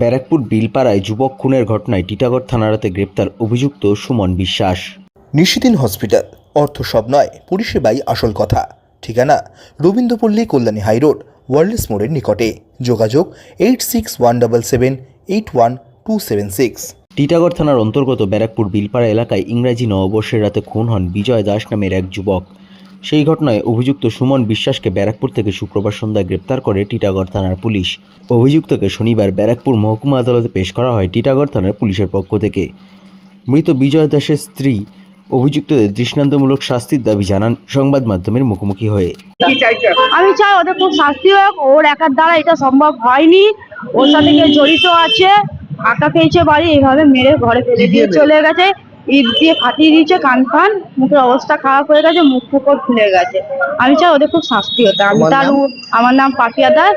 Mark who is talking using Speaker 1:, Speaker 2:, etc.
Speaker 1: ব্যারাকপুর বিলপাড়ায় যুবক খুনের ঘটনায় টিটাগড় থানারাতে গ্রেপ্তার অভিযুক্ত সুমন বিশ্বাস।
Speaker 2: নিশিদিন হসপিটাল অর্থ সব নয় পরিষেবাই আসল কথা। ঠিকানা রবীন্দ্রপল্লী কল্যাণী হাইরোড ওয়ার্ল্ডস মোড়ের নিকটে। যোগাযোগ eight six one double seven eight one two seven six.
Speaker 1: Titagarh থানার অন্তর্গত ব্যারাকপুর বিলপাড়া এলাকায় ইংরাজি নববর্ষের রাতে খুন হন বিজয় দাস নামের এক যুবক। সেই ঘটনায় অভিযুক্ত সুমন বিশ্বাসকে ব্যারাকপুর থেকে শুক্রবার সন্ধ্যায় গ্রেপ্তার করে টিটাগড় থানার পুলিশ। অভিযুক্তকে শনিবার ব্যারাকপুর মহকুমা আদালতে পেশ করা হয় টিটাগড় থানার পুলিশের পক্ষ থেকে। মৃত বিজয় দাসের স্ত্রী অভিযুক্তদের দৃষ্টান্তমূলক শাস্তির দাবি জানান সংবাদ মাধ্যমের মুখোমুখি হয়ে।
Speaker 3: আমি চাই ওদের খুব শাস্তি হোক ওর একার দ্বারা এটা সম্ভব হয়নি ওর সাথে কেউ জড়িত আছে আঁকা খেয়েছে বাড়ি এইভাবে মেরে ঘরে ফেলে দিয়ে চলে গেছে। ইট দিয়ে ফাটিয়ে দিয়েছে কান ফান মুখের অবস্থা খারাপ হয়ে গেছে মুখ ফুকর খুলে গেছে। আমি চাই ওদের খুব শাস্তি হতো। আমি তার আমার নাম Papiya Das.